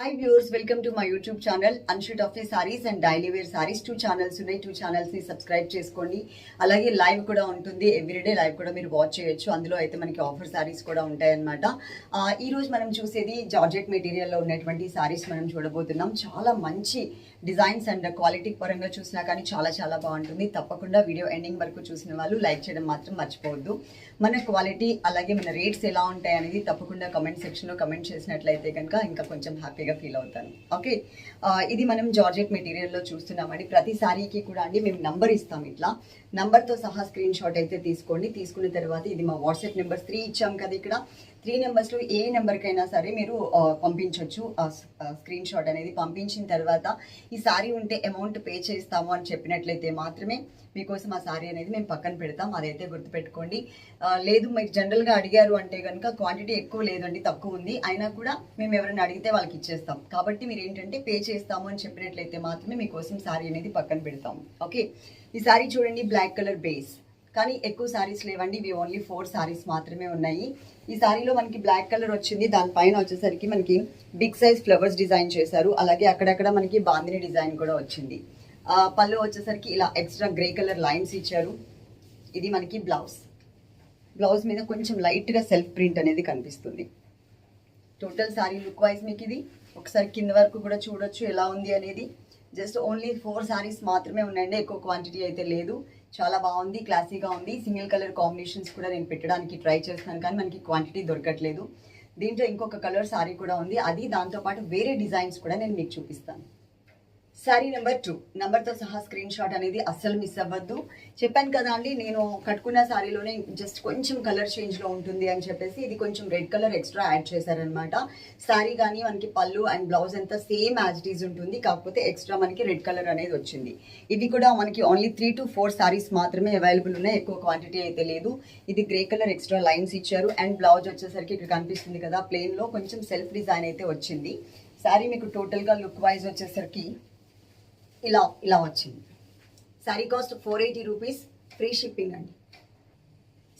Hi viewers welcome to my YouTube channel అన్షూట్ of saris and daily wear saris two channels ఉన్నాయి. Two ఛానల్స్ని subscribe చేసుకోండి. అలాగే live కూడా ఉంటుంది. ఎవ్రీడే లైవ్ కూడా మీరు వాచ్ చేయొచ్చు. అందులో అయితే మనకి ఆఫర్ సారీస్ కూడా ఉంటాయన్నమాట. ఈరోజు మనం చూసేది జార్జెట్ మెటీరియల్లో ఉన్నటువంటి సారీస్ మనం చూడబోతున్నాం. చాలా మంచి డిజైన్స్ అండ్ క్వాలిటీ పరంగా చూసినా కానీ చాలా చాలా బాగుంటుంది. తప్పకుండా వీడియో ఎండింగ్ వరకు చూసిన వాళ్ళు లైక్ చేయడం మాత్రం మర్చిపోవద్దు. మన క్వాలిటీ అలాగే మన రేట్స్ ఎలా ఉంటాయి అనేది తప్పకుండా కమెంట్ సెక్షన్లో కమెంట్ చేసినట్లయితే కనుక ఇంకా కొంచెం హ్యాపీగా ఫీల్ అవుతాను. ఓకే? ఇది మనం జార్జెట్ మెటీరియల్లో చూస్తున్నామండి. ప్రతి శారీకి కూడా అండి మేము నంబర్ ఇస్తాం ఇట్లా. నంబర్తో సహా స్క్రీన్ షాట్ అయితే తీసుకోండి. తీసుకున్న తర్వాత ఇది మా వాట్సాప్ నెంబర్ త్రీ ఇచ్చాం కదా ఇక్కడ. త్రీ నెంబర్స్లో ఏ నెంబర్కైనా సరే మీరు పంపించవచ్చు స్క్రీన్ షాట్ అనేది పంపించిన తర్వాత ఈ సారీ ఉంటే అమౌంట్ పే చేస్తాము అని చెప్పినట్లయితే మాత్రమే మీకోసం ఆ సారీ అనేది మేము పక్కన పెడతాం. అదైతే గుర్తుపెట్టుకోండి. లేదు మీకు జనరల్గా అడిగారు అంటే కనుక క్వాంటిటీ ఎక్కువ లేదండి తక్కువ ఉంది. అయినా కూడా మేము ఎవరైనా అడిగితే వాళ్ళకి ఇచ్చేస్తాం. కాబట్టి మీరు ఏంటంటే పే చేస్తాము అని చెప్పినట్లయితే మాత్రమే మీకోసం సారీ అనేది పక్కన పెడతాం. ఓకే? ఈ సారీ చూడండి బ్లాక్ కలర్ బేస్. కానీ ఎక్కువ సారీస్ లేవండి ఇవి ఓన్లీ ఫోర్ సారీస్ మాత్రమే ఉన్నాయి. ఈ సారీలో మనకి బ్లాక్ కలర్ వచ్చింది. దానిపైన వచ్చేసరికి మనకి బిగ్ సైజ్ ఫ్లవర్స్ డిజైన్ చేశారు. అలాగే అక్కడక్కడ మనకి బాందిని డిజైన్ కూడా వచ్చింది. పళ్ళు వచ్చేసరికి ఇలా ఎక్స్ట్రా గ్రే కలర్ లైన్స్ ఇచ్చారు. ఇది మనకి బ్లౌజ్ బ్లౌజ్ మీద కొంచెం లైట్గా సెల్ఫ్ ప్రింట్ అనేది కనిపిస్తుంది. టోటల్ సారీ లుక్ వైజ్ మీకు ఇది. ఒకసారి కింద వరకు కూడా చూడొచ్చు ఎలా ఉంది అనేది. జస్ట్ ఓన్లీ ఫోర్ శారీస్ మాత్రమే ఉన్నాయండి. ఎక్కువ క్వాంటిటీ అయితే లేదు. చాలా బాగుంది క్లాసీగా ఉంది. సింగిల్ కలర్ కాంబినేషన్స్ కూడా నేను పెట్టడానికి ట్రై చేస్తున్నాను కానీ మనకి క్వాంటిటీ దొరకట్లేదు. దీంట్లో ఇంకొక కలర్ సారీ కూడా ఉంది. అది దాంతోపాటు వేరే డిజైన్స్ కూడా నేను మీకు చూపిస్తాను. శారీ నెంబర్ టూ నెంబర్తో సహా స్క్రీన్ షాట్ అనేది అస్సలు మిస్ అవ్వద్దు చెప్పాను కదా అండి నేను కట్టుకున్న శారీలోనే జస్ట్ కొంచెం కలర్ చేంజ్లో ఉంటుంది అని చెప్పేసి ఇది కొంచెం రెడ్ కలర్ ఎక్స్ట్రా యాడ్ చేశారనమాట శారీ కానీ మనకి పళ్ళు అండ్ బ్లౌజ్ అంతా సేమ్ యాజ్ డీజ్ ఉంటుంది కాకపోతే ఎక్స్ట్రా మనకి రెడ్ కలర్ అనేది వచ్చింది ఇవి కూడా మనకి only three to four saris మాత్రమే అవైలబుల్ ఉన్నాయి ఎక్కువ క్వాంటిటీ అయితే లేదు ఇది గ్రే కలర్ ఎక్స్ట్రా లైన్స్ ఇచ్చారు అండ్ బ్లౌజ్ వచ్చేసరికి ఇక్కడ కనిపిస్తుంది కదా ప్లెయిన్లో కొంచెం సెల్ఫ్ డిజైన్ అయితే వచ్చింది శారీ మీకు టోటల్గా లుక్ వైజ్ వచ్చేసరికి ఇలా ఇలా వచ్చింది. Sari cost four eighty rupees free shipping అండి.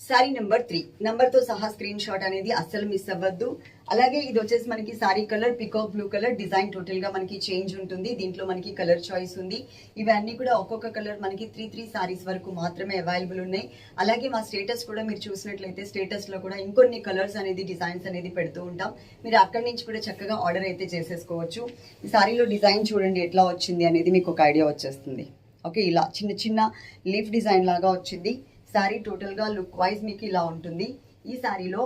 శారీ నెంబర్ త్రీ నెంబర్తో సహా స్క్రీన్ షాట్ అనేది అస్సలు మిస్ అవ్వద్దు. అలాగే ఇది వచ్చేసి మనకి sari colour peacock blue colour design టోటల్గా మనకి చేంజ్ ఉంటుంది. దీంట్లో మనకి కలర్ చాయిస్ ఉంది. ఇవన్నీ కూడా ఒక్కొక్క కలర్ మనకి త్రీ త్రీ సారీస్ వరకు మాత్రమే అవైలబుల్ ఉన్నాయి. అలాగే మా స్టేటస్ కూడా మీరు చూసినట్లయితే స్టేటస్లో కూడా ఇంకొన్ని కలర్స్ అనేది డిజైన్స్ అనేది పెడుతూ ఉంటాం. మీరు అక్కడి నుంచి కూడా చక్కగా ఆర్డర్ అయితే చేసేసుకోవచ్చు. ఈ సారీలో డిజైన్ చూడండి ఎట్లా వచ్చింది అనేది మీకు ఒక ఐడియా వచ్చేస్తుంది. ఓకే ఇలా చిన్న చిన్న లీఫ్ డిజైన్ లాగా వచ్చింది. శారీ టోటల్గా లుక్ వైజ్ మీకు ఇలా ఉంటుంది. ఈ శారీలో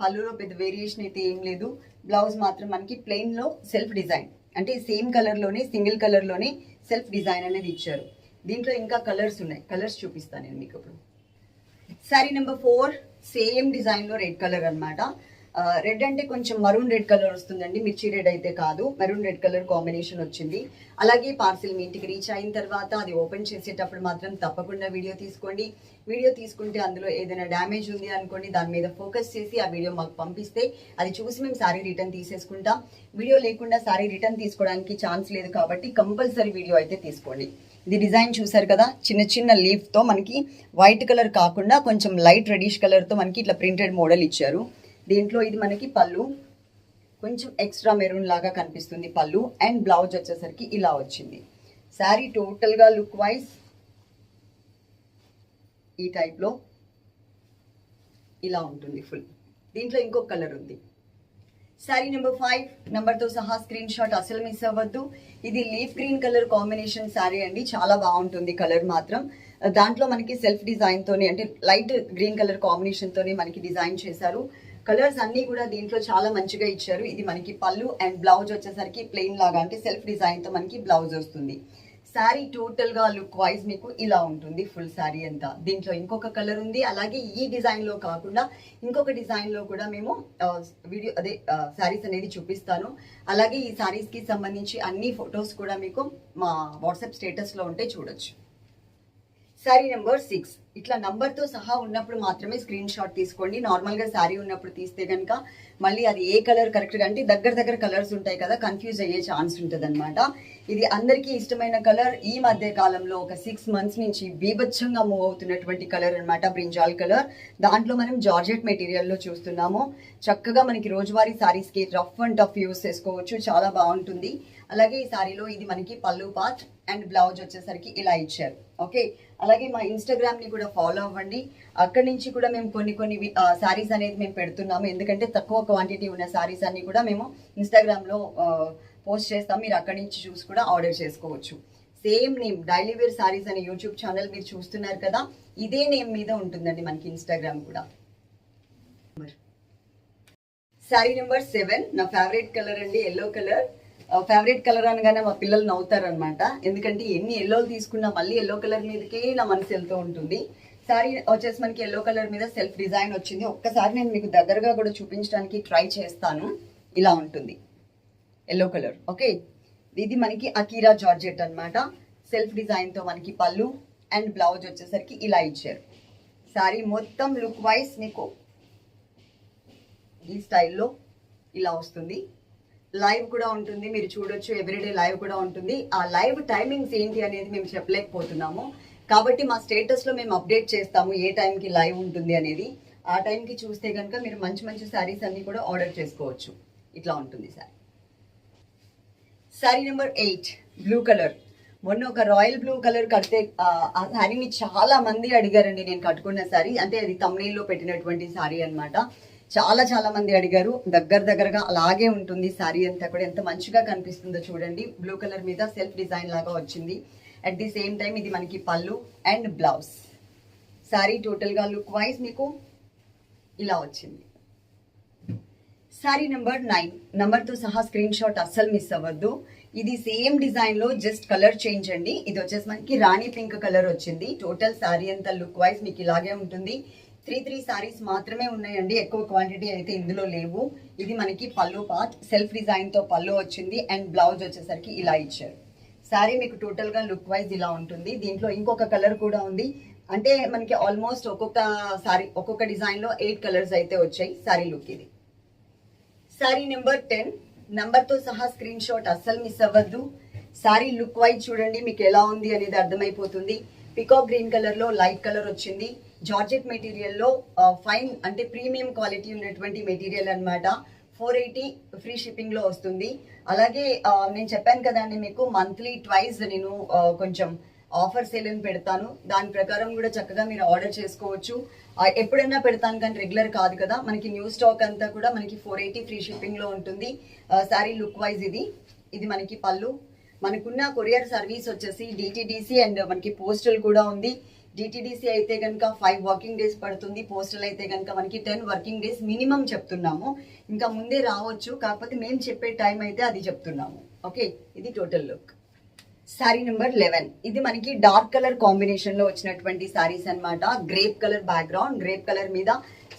పళ్ళులో పెద్ద వేరియేషన్ అయితే ఏం లేదు. బ్లౌజ్ మాత్రం మనకి ప్లెయిన్లో సెల్ఫ్ డిజైన్ అంటే సేమ్ కలర్లోనే సింగిల్ కలర్లోనే సెల్ఫ్ డిజైన్ అనేది ఇచ్చారు. దీంట్లో ఇంకా కలర్స్ ఉన్నాయి. కలర్స్ చూపిస్తాను నేను మీకు ఇప్పుడు. శారీ నెంబర్ ఫోర్ సేమ్ డిజైన్లో రెడ్ కలర్ అనమాట రెడ్ అంటే కొంచెం మరూన్ రెడ్ కలర్ వస్తుందండి మిర్చి రెడ్ అయితే కాదు మెరూన్ రెడ్ కలర్ కాంబినేషన్ వచ్చింది. అలాగే పార్సిల్ మీ ఇంటికి రీచ్ అయిన తర్వాత అది ఓపెన్ చేసేటప్పుడు మాత్రం తప్పకుండా వీడియో తీసుకోండి. వీడియో తీసుకుంటే అందులో ఏదైనా డ్యామేజ్ ఉంది అనుకోండి దాని మీద ఫోకస్ చేసి ఆ వీడియో మాకు పంపిస్తే అది చూసి మేము శారీ రిటర్న్ తీసేసుకుంటాం. వీడియో లేకుండా సారీ రిటర్న్ తీసుకోవడానికి ఛాన్స్ లేదు కాబట్టి కంపల్సరీ వీడియో అయితే తీసుకోండి. ఇది డిజైన్ చూసారు కదా చిన్న చిన్న లీఫ్తో మనకి వైట్ కలర్ కాకుండా కొంచెం లైట్ రెడిష్ కలర్తో మనకి ఇట్లా ప్రింటెడ్ మోడల్ ఇచ్చారు. దీంట్లో ఇది మనకి పళ్ళు. కొంచెం ఎక్స్ట్రా మెరూన్ లాగా కనిపిస్తుంది పళ్ళు. అండ్ బ్లౌజ్ వచ్చేసరికి ఇలా వచ్చింది. శారీ టోటల్గా లుక్ వైజ్ ఈ టైప్లో ఇలా ఉంటుంది ఫుల్. దీంట్లో ఇంకొక కలర్ ఉంది. శారీ నెంబర్ ఫైవ్ నెంబర్తో సహా స్క్రీన్ షాట్ అసలు మిస్ అవ్వద్దు. ఇది leaf green colour combination sari అండి. చాలా బాగుంటుంది కలర్ మాత్రం. దాంట్లో మనకి సెల్ఫ్ డిజైన్తోనే అంటే లైట్ గ్రీన్ కలర్ కాంబినేషన్తోనే మనకి డిజైన్ చేశారు. కలర్స్ అన్ని కూడా దీంట్లో చాలా మంచిగా ఇచ్చారు. ఇది మనకి పళ్ళు అండ్ బ్లౌజ్ వచ్చేసరికి ప్లెయిన్ లాగా అంటే సెల్ఫ్ డిజైన్తో మనకి బ్లౌజ్ వస్తుంది. శారీ టోటల్గా లుక్ వైజ్ మీకు ఇలా ఉంటుంది ఫుల్ శారీ అంతా. దీంట్లో ఇంకొక కలర్ ఉంది. అలాగే ఈ డిజైన్లో కాకుండా ఇంకొక డిజైన్లో కూడా మేము వీడియో అదే శారీస్ అనేది చూపిస్తాను. అలాగే ఈ శారీస్కి సంబంధించి అన్ని ఫొటోస్ కూడా మీకు మా వాట్సాప్ స్టేటస్లో ఉంటే చూడొచ్చు. శారీ నెంబర్ సిక్స్ ఇట్లా నంబర్తో సహా ఉన్నప్పుడు మాత్రమే స్క్రీన్ షాట్ తీసుకోండి. నార్మల్గా శారీ ఉన్నప్పుడు తీస్తే కనుక మళ్ళీ అది ఏ కలర్ కరెక్ట్గా అంటే దగ్గర దగ్గర కలర్స్ ఉంటాయి కదా కన్ఫ్యూజ్ అయ్యే ఛాన్స్ ఉంటుంది ఇది అందరికీ ఇష్టమైన కలర్ ఈ మధ్య కాలంలో ఒక సిక్స్ మంత్స్ నుంచి బీభత్సంగా మూవ్ అవుతున్నటువంటి కలర్ అనమాట బ్రింజాల్ కలర్ దాంట్లో మనం జార్జెట్ మెటీరియల్లో చూస్తున్నాము. చక్కగా మనకి రోజువారీ శారీస్కి రఫ్ అండ్ టఫ్ యూస్ చేసుకోవచ్చు. చాలా బాగుంటుంది. అలాగే ఈ సారీలో ఇది మనకి పళ్ళు పాత్ అండ్ బ్లౌజ్ వచ్చేసరికి ఇలా ఇచ్చారు. ఓకే? అలాగే మా ఇన్స్టాగ్రామ్ని కూడా ఫాలో అవ్వండి. అక్కడి నుంచి కూడా మేము కొన్ని కొన్ని సారీస్ అనేది మేము పెడుతున్నాము. ఎందుకంటే తక్కువ క్వాంటిటీ ఉన్న సారీస్ అన్ని కూడా మేము ఇన్స్టాగ్రామ్లో పోస్ట్ చేస్తాం. మీరు అక్కడి నుంచి చూసి కూడా ఆర్డర్ చేసుకోవచ్చు. Same name daily wear saris అనే యూట్యూబ్ ఛానల్ మీరు చూస్తున్నారు కదా ఇదే నేమ్ మీద ఉంటుందండి మనకి ఇన్స్టాగ్రామ్ కూడా. Sari number seven. నా ఫేవరెట్ కలర్ అండి ఎల్లో కలర్. ఫేవరెట్ కలర్ అనగానే మా పిల్లలు నవ్వుతారనమాట ఎందుకంటే ఎన్ని ఎల్లోలు తీసుకున్నా మళ్ళీ ఎల్లో కలర్ మీదకే నా మనసు వెళ్తూ ఉంటుంది. శారీ వచ్చేసి మనకి ఎల్లో కలర్ మీద సెల్ఫ్ డిజైన్ వచ్చింది. ఒక్కసారి నేను మీకు దగ్గరగా కూడా చూపించడానికి ట్రై చేస్తాను. ఇలా ఉంటుంది. ఎల్లో కలర్ ఓకే ఇది మనకి అకీరా జార్జెట్ అనమాట సెల్ఫ్ డిజైన్తో మనకి పళ్ళు అండ్ బ్లౌజ్ వచ్చేసరికి ఇలా ఇచ్చారు. శారీ మొత్తం లుక్ వైజ్ మీకు ఈ స్టైల్లో ఇలా వస్తుంది. లైవ్ కూడా ఉంటుంది. మీరు చూడొచ్చు ఎవ్రీడే లైవ్ కూడా ఉంటుంది. ఆ లైవ్ టైమింగ్స్ ఏంటి అనేది మేము చెప్పలేకపోతున్నాము. కాబట్టి మా స్టేటస్లో మేము అప్డేట్ చేస్తాము ఏ టైంకి లైవ్ ఉంటుంది అనేది. ఆ టైంకి చూస్తే కనుక మీరు మంచి మంచి శారీస్ అన్నీ కూడా ఆర్డర్ చేసుకోవచ్చు. ఇట్లా ఉంటుంది sari. Sari number eight blue colour మొన్న ఒక రాయల్ బ్లూ కలర్ కడితే ఆ, ఆ శారీని చాలా మంది అడిగారండి. నేను కట్టుకున్న శారీ అంటే అది తమిళలో పెట్టినటువంటి శారీ అన్నమాట. చాలా చాలా మంది అడిగారు. దగ్గర దగ్గరగా అలాగే ఉంటుంది శారీ అంతా కూడా. ఎంత మంచిగా కనిపిస్తుందో చూడండి. బ్లూ కలర్ మీద సెల్ఫ్ డిజైన్ లాగా వచ్చింది. అట్ ది సేమ్ టైం ఇది మనకి పళ్ళు అండ్ బ్లౌజ్ శారీ టోటల్గా లుక్ వైజ్ మీకు ఇలా వచ్చింది. శారీ నెంబర్ నైన్ నెంబర్తో సహా స్క్రీన్ షాట్ అస్సలు మిస్ అవ్వద్దు. ఇది సేమ్ డిజైన్లో జస్ట్ కలర్ చేంజ్ అండి. ఇది వచ్చేసి మనకి రాణి పింక్ కలర్ వచ్చింది. టోటల్ శారీ అంతా లుక్ వైజ్ మీకు ఇలాగే ఉంటుంది. త్రీ త్రీ సారీస్ మాత్రమే ఉన్నాయండి. ఎక్కువ క్వాంటిటీ అయితే ఇందులో లేవు. ఇది మనకి పళ్ళు పార్ట్. సెల్ఫ్ డిజైన్తో పళ్ళు వచ్చింది. అండ్ బ్లౌజ్ వచ్చేసరికి ఇలా ఇచ్చారు. శారీ మీకు టోటల్గా లుక్ వైజ్ ఇలా ఉంటుంది. దీంట్లో ఇంకొక కలర్ కూడా ఉంది. అంటే మనకి ఆల్మోస్ట్ ఒక్కొక్క సారీ ఒక్కొక్క డిజైన్లో ఎయిట్ కలర్స్ అయితే వచ్చాయి సారీ లుక్ ఇది. Sari number ten. నెంబర్తో సహా స్క్రీన్ షాట్ అస్సలు మిస్ అవ్వద్దు. సారీ లుక్ వైజ్ చూడండి మీకు ఎలా ఉంది అనేది అర్థమైపోతుంది. పికాక్ గ్రీన్ కలర్లో లైట్ కలర్ వచ్చింది. జార్జెట్ మెటీరియల్లో ఫైన్ అంటే ప్రీమియం క్వాలిటీ ఉన్నటువంటి మెటీరియల్ అన్నమాట. ఫోర్ ఎయిటీ ఫ్రీ షిప్పింగ్లో వస్తుంది. అలాగే నేను చెప్పాను కదండి మీకు మంత్లీ ట్వైస్ నేను కొంచెం ఆఫర్ సేల్ అని పెడతాను. దాని ప్రకారం కూడా చక్కగా మీరు ఆర్డర్ చేసుకోవచ్చు. ఎప్పుడైనా పెడతాను కానీ రెగ్యులర్ కాదు కదా. మనకి న్యూ స్టాక్ అంతా కూడా మనకి ఫోర్ ఎయిటీ ఫ్రీ షిప్పింగ్లో ఉంటుంది. సారీ లుక్ వైజ్ ఇది. ఇది మనకి పళ్ళు. మనకున్న కొరియర్ సర్వీస్ వచ్చేసి డిటిడిసి అండ్ మనకి పోస్టల్ కూడా ఉంది. డిటిడిసి అయితే కనుక ఫైవ్ వర్కింగ్ డేస్ పడుతుంది. పోస్టల్ అయితే కనుక మనకి టెన్ వర్కింగ్ డేస్ మినిమం చెప్తున్నాము. ఇంకా ముందే రావచ్చు. కాకపోతే మేము చెప్పే టైం అయితే అది చెప్తున్నాము. ఓకే ఇది total look sari number eleven ఇది మనకి డార్క్ కలర్ కాంబినేషన్లో వచ్చినటువంటి శారీస్ అన్నమాట. Grape colour background grape colour మీద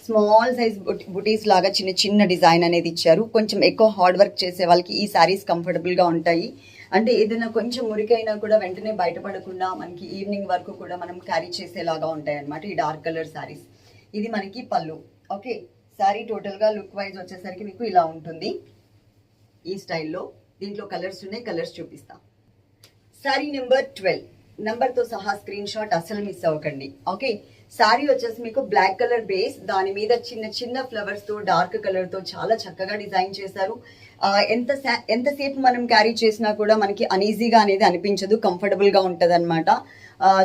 స్మాల్ సైజ్ బుటీస్ లాగా చిన్న చిన్న డిజైన్ అనేది ఇచ్చారు. కొంచెం ఎక్కువ హార్డ్ వర్క్ చేసే వాళ్ళకి ఈ శారీస్ కంఫర్టబుల్గా ఉంటాయి. అంటే ఏదైనా కొంచెం మురికైనా కూడా వెంటనే బయటపడకుండా మనకి ఈవినింగ్ వరకు కూడా మనం క్యారీ చేసేలాగా ఉంటాయన్నమాట ఈ డార్క్ కలర్ శారీస్ ఇది మనకి పళ్ళు. ఓకే శారీ టోటల్గా లుక్ వైజ్ వచ్చేసరికి మీకు ఇలా ఉంటుంది. ఈ స్టైల్లో దీంట్లో కలర్స్ ఉన్నాయి కలర్స్ చూపిస్తా. శారీ నెంబర్ ట్వెల్వ్ నెంబర్తో సహా స్క్రీన్ షాట్ అసలు మిస్ అవ్వకండి. ఓకే సారీ వచ్చేసి మీకు బ్లాక్ కలర్ బేస్ దాని మీద చిన్న చిన్న ఫ్లవర్స్తో డార్క్ కలర్తో చాలా చక్కగా డిజైన్ చేశారు. ఎంత సా- ఎంతసేపు మనం క్యారీ చేసినా కూడా మనకి అనీజీగా అనేది అనిపించదు కంఫర్టబుల్గా ఉంటుంది అనమాట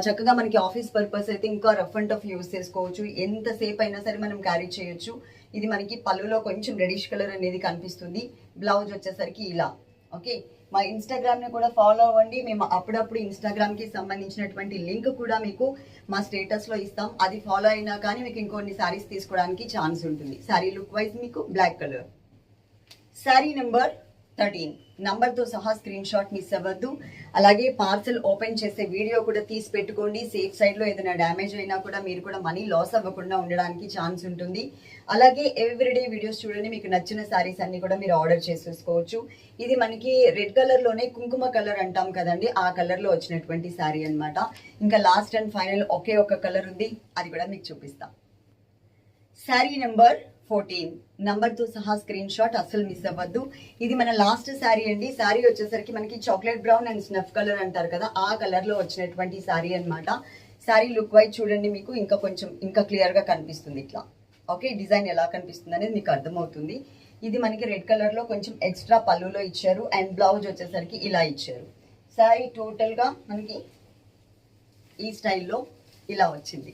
చక్కగా మనకి ఆఫీస్ పర్పస్ అయితే ఇంకా రఫ్ అండ్ టఫ్ యూస్ చేసుకోవచ్చు. ఎంతసేపు అయినా సరే మనం క్యారీ చేయొచ్చు. ఇది మనకి పళ్ళులో కొంచెం రెడిష్ కలర్ అనేది కనిపిస్తుంది. బ్లౌజ్ వచ్చేసరికి ఇలా. ఓకే? మా ఇన్స్టాగ్రామ్ని కూడా ఫాలో అవ్వండి. మేము అప్పుడప్పుడు ఇన్స్టాగ్రామ్కి సంబంధించినటువంటి లింక్ కూడా మీకు మా స్టేటస్లో ఇస్తాం. అది ఫాలో అయినా కానీ మీకు ఇంకొన్ని శారీస్ తీసుకోవడానికి ఛాన్స్ ఉంటుంది. సారీ లుక్ వైజ్ మీకు black colour. Sari number thirteen నంబర్తో సహా స్క్రీన్ షాట్ మిస్ అవ్వద్దు. అలాగే పార్సల్ ఓపెన్ చేసే వీడియో కూడా తీసి పెట్టుకోండి. సేఫ్ సైడ్లో ఏదైనా డ్యామేజ్ అయినా కూడా మీరు కూడా మనీ లాస్ అవ్వకుండా ఉండడానికి ఛాన్స్ ఉంటుంది. అలాగే ఎవ్రీడే వీడియోస్ చూడండి. మీకు నచ్చిన శారీస్ అన్ని కూడా మీరు ఆర్డర్ చేసేసుకోవచ్చు. ఇది మనకి రెడ్ కలర్లోనే కుంకుమ కలర్ అంటాం కదండి. ఆ కలర్లో వచ్చినటువంటి శారీ అన్నమాట. ఇంకా లాస్ట్ అండ్ ఫైనల్ ఒకే ఒక కలర్ ఉంది. అది కూడా మీకు చూపిస్తాం. Sari number fourteen. నంబర్తో సహా స్క్రీన్ షాట్ అస్సలు మిస్ అవ్వద్దు. ఇది మన లాస్ట్ శారీ అండి. శారీ వచ్చేసరికి మనకి chocolate brown and snuff colour అంటారు కదా ఆ కలర్లో వచ్చినటువంటి శారీ అన్నమాట. శారీ లుక్ వైజ్ చూడండి మీకు ఇంకా కొంచెం ఇంకా క్లియర్గా కనిపిస్తుంది ఇట్లా. ఓకే డిజైన్ ఎలా కనిపిస్తుంది అనేది మీకు అర్థమవుతుంది. ఇది మనకి రెడ్ కలర్లో కొంచెం ఎక్స్ట్రా పళ్ళులో ఇచ్చారు అండ్ బ్లౌజ్ వచ్చేసరికి ఇలా ఇచ్చారు. శారీ టోటల్గా మనకి ఈ స్టైల్లో ఇలా వచ్చింది.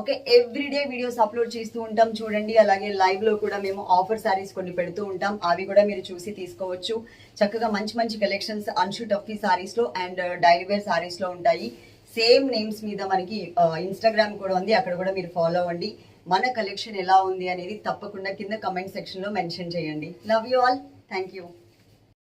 ఓకే ఎవ్రీడే వీడియోస్ అప్లోడ్ చేస్తూ ఉంటాం. చూడండి అలాగే లైవ్లో కూడా మేము ఆఫర్ సారీస్ కొన్ని పెడుతూ ఉంటాం. అవి కూడా మీరు చూసి తీసుకోవచ్చు. చక్కగా మంచి మంచి కలెక్షన్స్ అన్షు టఫీ సారీస్లో అండ్ డైలీ వేర్ శారీస్లో ఉంటాయి. సేమ్ నేమ్స్ మీద మనకి uh, ఇన్స్టాగ్రామ్ కూడా ఉంది. అక్కడ కూడా మీరు ఫాలో అవ్వండి. మన కలెక్షన్ ఎలా ఉంది అనేది తప్పకుండా కింద కమెంట్ సెక్షన్లో మెన్షన్ చేయండి. Love you all thank you